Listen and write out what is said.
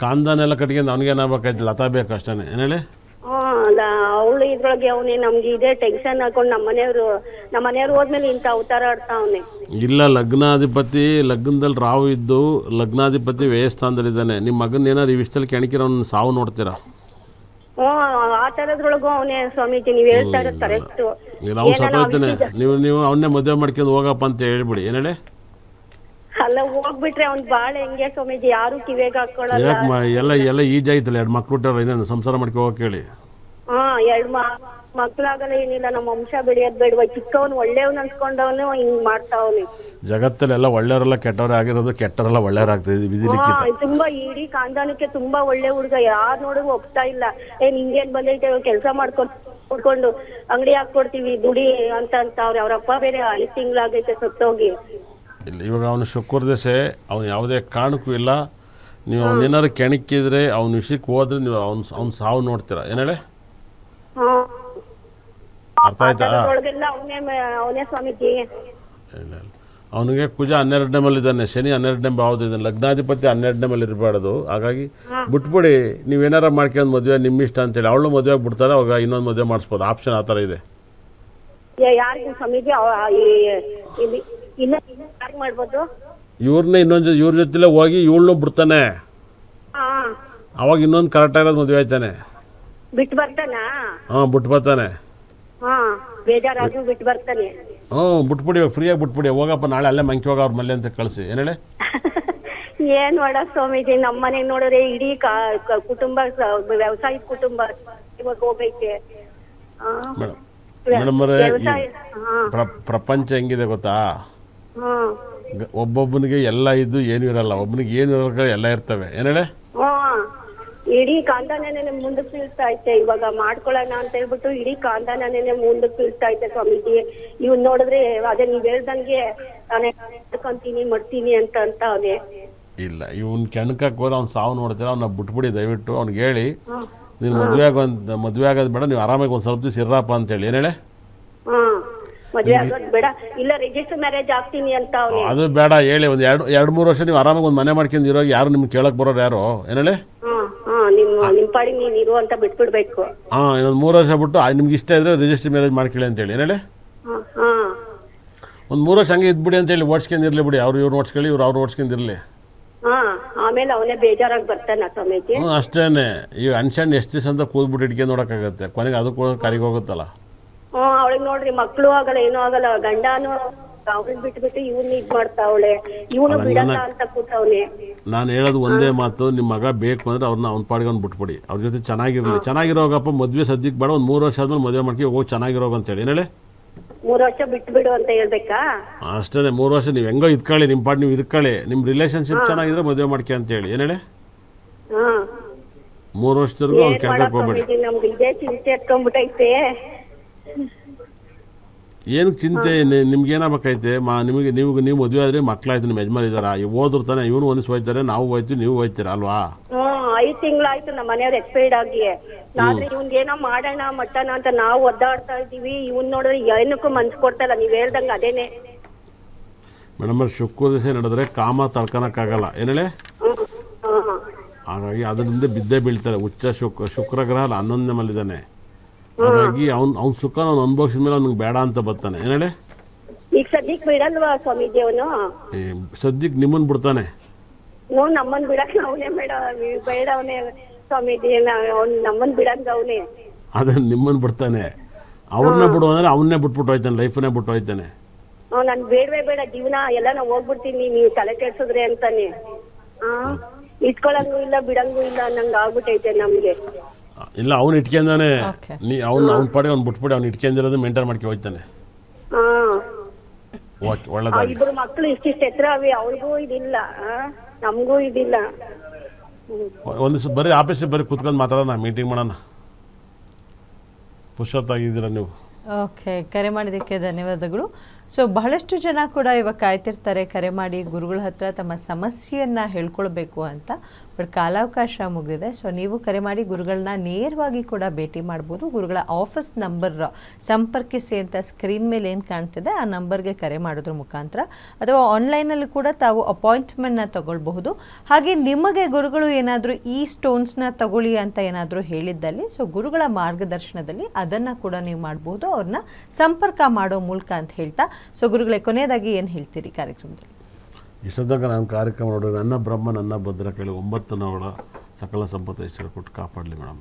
ಕಾಂದಾನ ಎಲ್ಲ ಕಟ್ಕೊಂಡು ಅವ್ನಿಗೇನಾಗಬೇಕಾಯ್ತು ಲತಾ ಬೇಕು ಅಷ್ಟೇ ಏನೇಳಿ ಅವಳು ಇದ್ರೊಳಗೆ ಅವನೇ ನಮ್ಗೆ ಇದೇ ಟೆನ್ಷನ್ ಹಾಕೊಂಡು ನಮ್ಮ ಮನೆಯವರು ನಮ್ಮ ಮನೆಯವ್ರು ಹೋದ್ಮೇಲೆ ಇಂಥ ಅವತಾರ ಆಡ್ತಾ ಅವನೇ. ಇಲ್ಲ ಲಗ್ನಾಧಿಪತಿ ಲಗ್ನದಲ್ಲಿ ರಾವು ಇದ್ದು ಲಗ್ನಾಧಿಪತಿ ವ್ಯಯಸ್ಥಾನದಲ್ಲಿದ್ದಾನೆ. ನಿಮ್ಮ ಮಗನ ಏನಾದ್ರು ಈ ವಿಷಯದಲ್ಲಿ ಕೆಣಕಿರೋ ಅವ್ನ ಸಾವು ನೋಡ್ತೀರಾ? ಹ್ಞೂ ಆ ತರದ್ರೊಳಗೂ ಅವನೇ ಸ್ವಾಮೀಜಿ ನೀವು ಹೇಳ್ತಾ ಇರೋದು ಕರೆಕ್ಟು ನಾವು ಸತ್ತೋಗ್ತಾನೆ ನೀವು ನೀವು ಅವನ್ನೇ ಮದುವೆ ಮಾಡ್ಕೊಂಡು ಹೋಗಪ್ಪ ಅಂತ ಹೇಳ್ಬಿಡಿ. ಏನು ಹೇಳಿ? ಅಲ್ಲ ಹೋಗ್ಬಿಟ್ರೆ ಅವ್ನ್ ಬಾಳ ಹೆಂಗೆ ಸ್ವಾಮೀಜಿ? ಯಾರು ಕಿವೇಗ ಮ ಎಲ್ಲ ಎಲ್ಲ ಈಜಾಯ್ತಲ್ಲ ಎರಡು ಮಕ್ಳು ಹುಟ್ಟಾರ ಇನ್ನೇನು ಸಂಸಾರ ಮಾಡ್ಕೊ ಹೋಗಕ್ಕೆ ಹೇಳಿ. ಹಾ ಎರಡ್ ಮಕ್ಳಾಗಲ್ಲ ಏನಿಲ್ಲ ನಮ್ಮ ವಂಶ ಬೆಳೆಯೋದ್ ಬೇಡವ? ಚಿಕ್ಕವನ್ ಒಳ್ಳೆಯವನ್ ಅನ್ಸ್ಕೊಂಡವನು ಹಿಂಗ್ ಮಾಡ್ತಾವನಿ. ಜಗತ್ತಲ್ಲೆಲ್ಲ ಒಳ್ಳೆಯವರೆಲ್ಲ ಕೆಟ್ಟವರೇ ಆಗಿರೋದು ಕೆಟ್ಟವರೆಲ್ಲ ಒಳ್ಳೆಯವರಾಗ್ತಿದೆ ವಿಧಿ ಲಿಖಿತ ತುಂಬಾ ಇಡೀ ಕಾಂದಾನಕ್ಕೆ ತುಂಬಾ ಒಳ್ಳೆ ಹುಡುಗ. ಯಾರ್ ನೋಡಿದ್ರು ಒಪ್ತಾ ಇಲ್ಲ. ಏನ್ ಹಿಂಗೇನ್ ಬಂದೈತೆ ಕೆಲಸ ಮಾಡ್ಕೊಂಡು ಕೊಡ್ಕೊಂಡು ಅಂಗಡಿ ಹಾಕೊಡ್ತೀವಿ ದುಡಿ ಅಂತ ಅಂತ ಅವ್ರ ಅಪ್ಪ ಬೇರೆ ಐದ್ ತಿಂಗ್ಳಾಗೈತೆ ಸತ್ತೋಗಿ. ಇಲ್ಲ ಇವಾಗ ಅವನು ಶುಕ್ರ ದಶೆ ಅವನು ಯಾವುದೇ ಕಾರಣಕ್ಕೂ ಇಲ್ಲ. ನೀವು ಅವನೇನಾದ್ರು ಕೆಣಕಿದ್ರೆ ಅವ್ನ ವಿಷಯಕ್ಕೆ ಹೋದ್ರೆ ನೀವು ಅವ್ನು ಅವ್ನ ಸಾವು ನೋಡ್ತೀರಾ? ಏನು ಹೇಳಿ? ಅರ್ಥ ಆಯ್ತಾ? ಇಲ್ಲ ಇಲ್ಲ. ಅವನಿಗೆ ಕುಜ ಹನ್ನೆರಡನೇ ಮೇಲೆ ಇದ್ದಾನೆ ಶನಿ ಹನ್ನೆರಡನೇ ಭಾವದಿದ್ದಾನೆ ಲಗ್ನಾಧಿಪತಿ ಹನ್ನೆರಡನೇ ಮೇಲೆ ಇರಬಾರ್ದು. ಹಾಗಾಗಿ ಬಿಟ್ಬಿಡಿ ನೀವೇನಾರ ಮಾಡ್ಕೊಂಡು ಮದುವೆ ನಿಮ್ಮ ಇಷ್ಟ ಅಂತೇಳಿ ಅವಳು ಮದುವೆ ಬಿಡ್ತಾರೆ ಅವಾಗ ಇನ್ನೊಂದು ಮದುವೆ ಮಾಡಿಸ್ಬೋದು. ಆಪ್ಷನ್ ಆ ಥರ ಇದೆ. ಇನ್ನ ಯಾರು ಮಾಡ್ಬೋದು. ಇವ್ರನ್ನೇ ಇನ್ನೊಂದು ಇವ್ರ ಜೊತೆಲೇ ಹೋಗಿ ಇವಳನ್ನೂ ಬಿಡ್ತಾನೆ. ಹಾ. ಅವಾಗ ಇನ್ನೊಂದು ಕರೆಕ್ಟಾಗಿರೋದು ಮದುವೆ ಆಯ್ತಾನೆ. ಬಿಟ್ಟು ಬರ್ತಾನ? ಹಾಂ ಬಿಟ್ಟು ಬರ್ತಾನೆ. ಹಾ ಬೇಜಾರಾದ್ರೂ ಬಿಟ್ಟು ಬರ್ತಾನೆ. ಹ್ಞೂ ಬಿಟ್ಬಿಡಿ ಫ್ರೀಯಾಗಿ ಬಿಟ್ಬಿಡಿ ಹೋಗಪ್ಪ ನಾಳೆ ಅಲ್ಲೇ ಮಂಕಿ ಹೋಗ ಅವ್ರ ಮಲ್ಲೆ ಅಂತ ಕಳಿಸಿ. ಏನು ಹೇಳಿ? ಏನ್ ಮಾಡ ಸ್ವಾಮೀಜಿ ನಮ್ಮ ಮನೆ ನೋಡಿದ್ರೆ ಇಡೀ ಕಾ- ಕ- ಕುಟುಂಬ ವ್ಯವಸಾಯ ಕುಟುಂಬ. ಇವಾಗ ಹೋಗೈತೆ ಆ, ಮೇಡಮ್ ಮೇಡಮ್ ಅವರೇ ವ್ಯವಸಾಯ ಹಾ. ಪ್ರಪಂಚ ಹೆಂಗಿದೆ ಗೊತ್ತಾ? ಒಬ್ಬೊಬ್ಬನಿಗೆ ಎಲ್ಲ ಇದ್ದು ಏನು ಇರಲ್ಲ. ಒಬ್ಬನಿಗೆ ಏನು ಇರೋ ಎಲ್ಲ ಇರ್ತವೆ. ಏನ್ ಹೇಳಿ? ಇಡೀ ಕಾಂದಾನೇನೆ ಮುಂದಕ್ಕೆ ಬೀಳ್ತಾ ಐತೆ ಇವಾಗ ಮಾಡ್ಕೊಳ್ಳೋಣ ಅಂತ ಹೇಳ್ಬಿಟ್ಟು ಇಡೀ ಕಾಂದಾನೇನೆ ಮುಂದೆ ಬೀಳ್ತಾ ಐತೆ ಸ್ವಾಮೀಜಿ. ಇವ್ನ್ ನೋಡಿದ್ರೆ ಅದೇ ನೀವ್ ಹೇಳ್ದಂಗೆ ನಾನೇ ಮಾಡ್ಕೊಂತೀನಿ ಮಾಡ್ತೀನಿ ಅಂತ ಅಂತ ಅವನೇ ಇಲ್ಲ ಇವನ್ ಕೆಣಕಕ್ಕೆ ಹೋದ್ರೆ ಅವ್ನು ಸಾವು ನೋಡ್ತೀರ? ಅವ್ನ ಬಿಟ್ಬಿಡಿ ದಯವಿಟ್ಟು. ಅವ್ನಿಗೆ ಹೇಳಿ ನೀನು ಮದುವೆ ಆಗೋದು ಮದುವೆ ಆಗೋದು ಬೇಡ ನೀವು ಆರಾಮಾಗಿ ಒಂದು ಸ್ವಲ್ಪ ದಿವಸ ಇರ್ರಪ್ಪ ಅಂತೇಳಿ. ಹಾ ಮದ್ವೆ ಆಗೋದ್ ಬೇಡ. ಇಲ್ಲ ರಿಜಿಸ್ಟರ್ ಮ್ಯಾರೇಜ್ ಆಗ್ತೀನಿ ಅಂತ ಅವನೇ ಅದು ಬೇಡ ಹೇಳಿ. ಒಂದು ಎರಡು ಎರಡು ಮೂರು ವರ್ಷ ನೀವು ಆರಾಮಾಗಿ ಒಂದು ಮನೆ ಮಾಡ್ಕೊಂಡು ಇರೋ ಯಾರು ನಿಮ್ಗೆ ಕೇಳಕ್ ಬರೋರು ಯಾರು? ಏನೇಳಿ ಹೇಳಿ? ಹಾ ಹಾ. ನಿಮ್ ಪಾಡಿ ನೀನ್ ಇರು ಅಂತ ಬಿಟ್ಬಿಡ್ಬೇಕು. ಹಾಂ ಇನ್ನೊಂದು ಮೂರು ವರ್ಷ ಬಿಟ್ಟು ಆ, ನಿಮ್ಗೆ ಇಷ್ಟ ಇದ್ರೆ ರಿಜಿಸ್ಟರ್ ಮ್ಯಾರೇಜ್ ಮಾಡ್ಕೊಳ್ಳಿ ಅಂತೇಳಿ ಏನು ಹೇಳಿ? ಹಾ ಹಾ. ಒಂದು ಮೂರು ವರ್ಷ ಹಂಗೆ ಇದ್ಬಿಡಿ ಅಂತೇಳಿ ಓಡಿಸ್ಕೊಂಡು ಇರಲಿ ಬಿಡಿ. ಅವ್ರು ಇವ್ರು ಓಡಿಸ್ಕೊಳ್ಳಿ ಇವ್ರು ಅವ್ರು ಓಡಿಸ್ಕೊಂಡು ಇರಲಿ. ಹಾ ಆಮೇಲೆ ಅವನೇ ಬೇಜಾರಾಗಿ ಬರ್ತಾನ ಸ್ವಾಮೀಜಿ. ಹ್ಞೂ ಅಷ್ಟೇ ಈ ಅನ್ಶನ್ ಎಷ್ಟು ದಿವಸ ಅಂತ ಕೂದ್ಬಿಟ್ಟು ಇಟ್ಕೊಂಡು ನೋಡೋಕ್ಕಾಗತ್ತೆ. ಕೊನೆಗೆ ಅದಕ್ಕೂ ಕರಿಗೆ ಹೋಗುತ್ತಲ್ಲ. ಅವಳಿಗೆ ನೋಡ್ರಿ ಮಕ್ಳು ಆಗಲ್ಲ ಏನೂ ಆಗಲ್ಲ ಗಂಡನು ಅವಳ್ ಬಿಟ್ಬಿಟ್ಟು ಇವ್ನ ಇದ್ ಮಾಡ್ತಾವಳೆ. ಇವನು ಬಿಡಲ್ಲ ಅಂತ ಕೂತವ್ನೆ. ನಾನು ಹೇಳೋದು ಒಂದೇ ಮಾತು ನಿಮ್ಮ ಮಗ ಬೇಕು ಅಂದ್ರೆ ಅವ್ರನ್ನ ಅವ್ನ ಪಾಡಿಗೆ ಒಂದು ಬಿಟ್ಬಿಡಿ. ಅವ್ರ ಜೊತೆ ಚೆನ್ನಾಗಿರಲಿ. ಚೆನ್ನಾಗಿರೋಗಪ್ಪ ಮದ್ವೆ ಸದ್ಯಕ್ಕೆ ಬೇಡ ಒಂದು ಮೂರು ವರ್ಷ ಆದ್ಮೇಲೆ ಮದುವೆ ಮಾಡ್ಕೊ ಹೋಗಿ ಚೆನ್ನಾಗಿರೋಗ ಅಂತೇಳಿ ಹೇಳಿ. ಹೇಳಿ? ಮೂರ್ ವರ್ಷ ಬಿಟ್ಟು ಬಿಡು ಅಂತ ಹೇಳ್ಬೇಕಾ? ಅಷ್ಟೇ ಮೂರು ವರ್ಷ ನೀವು ಹೆಂಗೋ ಇದ್ಕೊಳ್ಳಿ ನಿಮ್ಮ ಪಾಡ್ ನೀವು ಇರ್ಕೊಳ್ಳಿ ನಿಮ್ಮ ರಿಲೇಷನ್ಶಿಪ್ ಚೆನ್ನಾಗಿದ್ರೆ ಮದುವೆ ಮಾಡ್ಕೆ ಅಂತೇಳಿ ಏನು ಹೇಳಿ? ಹಾ. ಮೂರು ವರ್ಷದವರೆಗೂ ಅವ್ನು ಏನ್ ಮಾಡಕ್ ಕೆಣಕಕ್ಕೆ ಹೋಗ್ಬೇಡಿ. ಸ್ವಾಮೀಜಿ ನಮ್ಗೆ ಇದೇ ಚಿಂತೆ ಎತ್ಕೊಂಡ್ಬಿಟ್ಟೈತೆ ಏನಕ್ಕೆ ಚಿಂತೆ ನಿ- ನಿಮ್ಗೆ ಏನಾಗಬೇಕೈತೆ ಮಾ ನಿಮಗೆ ನೀವು ನೀವು ಮದುವೆ ಆದರೆ ಮಕ್ಕಳಾಯ್ತು ನಿಮ್ಮ ಯಜಮಾನ್ ಇದ್ದಾರಾ? ಹೋದ್ರು ತಾನೆ ಇವನು ಒಂದು ಹೋಯ್ತಾರೆ ನಾವು ಹೋಯ್ತೀವಿ ನೀವು ಹೋಯ್ತೀರಾ ಅಲ್ವಾ? ಹ್ಮ್ ಐದ್ ತಿಂಗಳಾಯ್ತು ನಮ್ಮ ಮನೆಯವ್ರು ಎಕ್ಸ್ಪೈರ್ಡ್ ಆಗಿ. ಆದ್ರೆ ಇವ್ನ್ ಏನೋ ಮಾಡೋಣ ಮಟ್ಟಣ ಅಂತ ನಾವು ಒದ್ದಾಡ್ತಾ ಇದೀವಿ ಇವ್ನ್ ನೋಡಿದ್ರೆ ಏನಕ್ಕೂ ಮನ್ಸ್ ಕೊಡ್ತಾ ಇಲ್ಲ ನೀವ್ ಹೇಳ್ದಂಗ ಅದೇನೆ. ಮೇಡಮ್ ಅವ್ರು ಶುಕ್ರ ದಿವಸ ನಡೆದ್ರೆ ಕಾಮ ತಡ್ಕೊಳಕ್ಕಾಗಲ್ಲ. ಆಗಲ್ಲ ಹೇಳಿ? ಹ್ಮ್ ಹಾಗಾಗಿ ಅದರಿಂದ ಬಿದ್ದೇ ಬೀಳ್ತಾರೆ. ಉಚ್ಚ ಶುಕ್ರ ಶುಕ್ರ ಗ್ರಹ ಅಲ್ಲ ಹನ್ನೊಂದನೇ ಮಲ್ಲಿದ್ದಾನೆ ಹಾಗಾಗಿ ಅವ್ನ್ ಅವ್ನ ಸುಖ ಅವ್ನು ಅನುಭವಿಸಿದ ಮೇಲೆ ಅವ್ನಿಗೆ ಬೇಡ ಅಂತ ಬರ್ತಾನೆ. ಏನ್ ಹೇಳಿ? ಈಗ ಸದ್ಯಕ್ ಬಿಡಲ್ವಾ ಸ್ವಾಮೀಜಿ ಅವನು? ಈ ಸದ್ಯಕ್ಕೆ ನಿಮ್ಮನ್ನ ಬಿಡ್ತಾನೆ. ನೋ ನಮ್ಮನ್ ಬಿಡಕ್ ಅವನೇ ಬೇಡ. ಬೇಡ ಅವನೇ ಸ್ವಾಮೀಜಿ ಅವ್ನ್ ನಮ್ಮನ್ ಬಿಡಂಗ ಅವನೇ. ಅದನ್ನ ನಿಮ್ಮನ್ ಬಿಡ್ತಾನೆ. ಅವ್ರನ್ನೇ ಬಿಡು ಅಂದ್ರೆ ಅವನ್ನೇ ಬಿಟ್ಬಿಟ್ಟು ಹೋಯ್ತಾನೆ ಲೈಫನ್ನೇ ಬಿಟ್ಟು ಹೋಯ್ತಾನೆ. ನಾನು ನನ್ ಬೇಡವೇ ಬೇಡ. ಜೀವನ ಎಲ್ಲ ನಾ ಹೋಗ್ಬಿಡ್ತೀನಿ. ನೀವು ತಲೆ ಕೆಡ್ಸಿದ್ರೆ ಅಂತಾನೆ. ಆ ಇಟ್ಕೊಳಂಗೂ ಇಲ್ಲ ಬಿಡಂಗೂ ಇಲ್ಲ. ಅನ್ನಂಗ ಆಗ್ಬಿಟ್ಟೈತೆ ನಮ್ಗೆ. ಇಲ್ಲ ಅವ್ನು ಇಟ್ಕೊಂಡಾನೆ. Okay. ನೀ ಅವ್ನು ಅವ್ನ ಪಡೆ ಅವ್ನು ಬಿಟ್ಬಿಡಿ ಅವ್ನು ಇಟ್ಕೊಂಡಿರೋದು ಮೇಂಟೈನ್ ಮಾಡ್ಕೊ ಹೋಗ್ತಾನೆ. ಹಾ. ಓಕೆ ಆ ಇಬ್ಬರು ಇಬ್ರು ಮಕ್ಳು ಇಷ್ಟಿಷ್ಟು ಎತ್ತರ ಅವಿ ಅವ್ರಿಗೂ ಇದಿಲ್ಲ ನಮಗೂ ನಮ್ಗೂ ಇದಿಲ್ಲ. ಹ್ಮ್. ಒಂದು ದಿವಸ ಬರೀ ಆಫೀಸಿಗೆ ಬರೀ ಕೂತ್ಕೊಂಡು ಮಾತಾಡೋಣ ಮೀಟಿಂಗ್ ಮಾಡೋಣ. ಪುಷತ್ತಾಗಿದ್ದೀರಾ ನೀವು? ಓಕೆ ಕರೆ ಮಾಡಿದ್ದಕ್ಕೆ ಧನ್ಯವಾದಗಳು. ಸೊ ಬಹಳಷ್ಟು ಜನ ಕೂಡ ಇವಾಗ ಕಾಯ್ತಿರ್ತಾರೆ ಕರೆ ಮಾಡಿ ಗುರುಗಳ ಹತ್ರ ತಮ್ಮ ಸಮಸ್ಯೆಯನ್ನು ಹೇಳ್ಕೊಳ್ಬೇಕು ಅಂತ. ಬಟ್ ಕಾಲಾವಕಾಶ ಮುಗಿದಿದೆ. ಸೊ ನೀವು ಕರೆ ಮಾಡಿ ಗುರುಗಳನ್ನ ನೇರವಾಗಿ ಕೂಡ ಭೇಟಿ ಮಾಡ್ಬೋದು. ಗುರುಗಳ ಆಫೀಸ್ ನಂಬರ್ ಸಂಪರ್ಕಿಸಿ ಅಂತ ಸ್ಕ್ರೀನ್ ಮೇಲೆ ಏನು ಕಾಣ್ತಿದೆ, ಆ ನಂಬರ್ಗೆ ಕರೆ ಮಾಡೋದ್ರ ಮುಖಾಂತರ ಅಥವಾ ಆನ್ಲೈನಲ್ಲಿ ಕೂಡ ತಾವು ಅಪಾಯಿಂಟ್ಮೆಂಟ್ನ ತಗೊಳ್ಬಹುದು. ಹಾಗೆ ನಿಮಗೆ ಗುರುಗಳು ಏನಾದರೂ ಈ ಸ್ಟೋನ್ಸ್ನ ತಗೊಳ್ಳಿ ಅಂತ ಏನಾದರೂ ಹೇಳಿದ್ದಲ್ಲಿ ಸೊ ಗುರುಗಳ ಮಾರ್ಗದರ್ಶನದಲ್ಲಿ ಅದನ್ನು ಕೂಡ ನೀವು ಮಾಡಬಹುದು ಅವ್ರನ್ನ ಸಂಪರ್ಕ ಮಾಡೋ ಮೂಲಕ ಅಂತ ಹೇಳ್ತಾ ಸೊ ಗುರುಗಳೇ ಕೊನೆಯದಾಗಿ ಏನು ಹೇಳ್ತೀರಿ ಕಾರ್ಯಕ್ರಮದಲ್ಲಿ? ಇಷ್ಟೊತ್ತಂಕ ನಾನು ಕಾರ್ಯಕ್ರಮ ನೋಡಿದ್ರೆ ನನ್ನ ಬ್ರಹ್ಮ ನನ್ನ ಭದ್ರ ಕೇಳಿ ಒಂಬತ್ತು ನವಳ ಸಕಲ ಸಂಪತ್ತು ಐಶ್ವರ್ಯ ಕೊಟ್ಟು ಕಾಪಾಡಲಿ ಮೇಡಮ್